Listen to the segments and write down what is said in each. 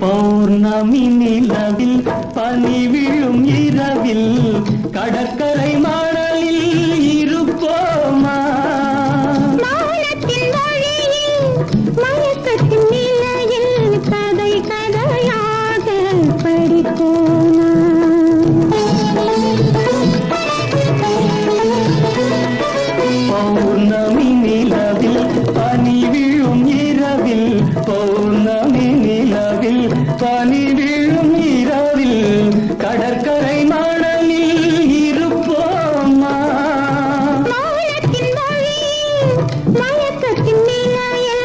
பௌர்ணமி நிலவில் பனி விழும் இரவில் கடற்கரை மணலில் இருப்போமா? கதை கதையாக படிப்போமா? பௌர்ணமி நிலவில் பனி விழும் இரவில் பௌர் சொக்கத்தின் மேலாய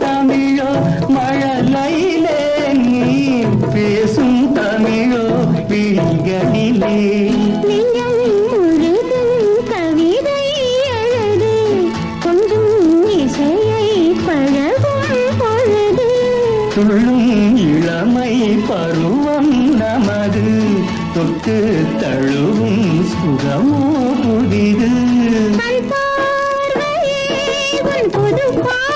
தமிழோ மழலையிலே நீ பேசும் தமிழோ விழிகளிலே. துள்ளும் இளமை பருவம் நமது தொட்டு தழுவும் சுகமோ புதிது. புது பா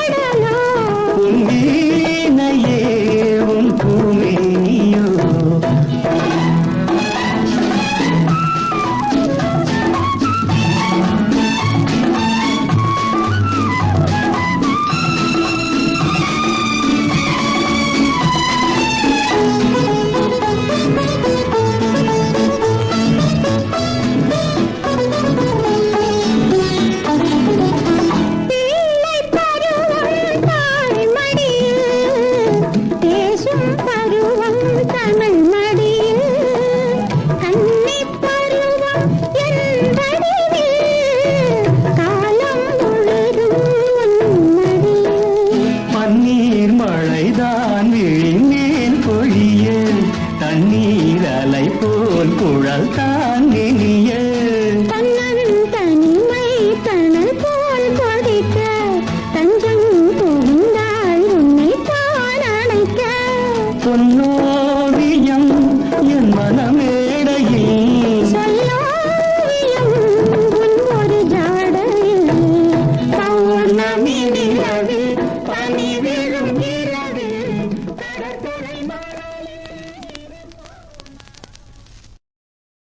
புழல் தாங்கினி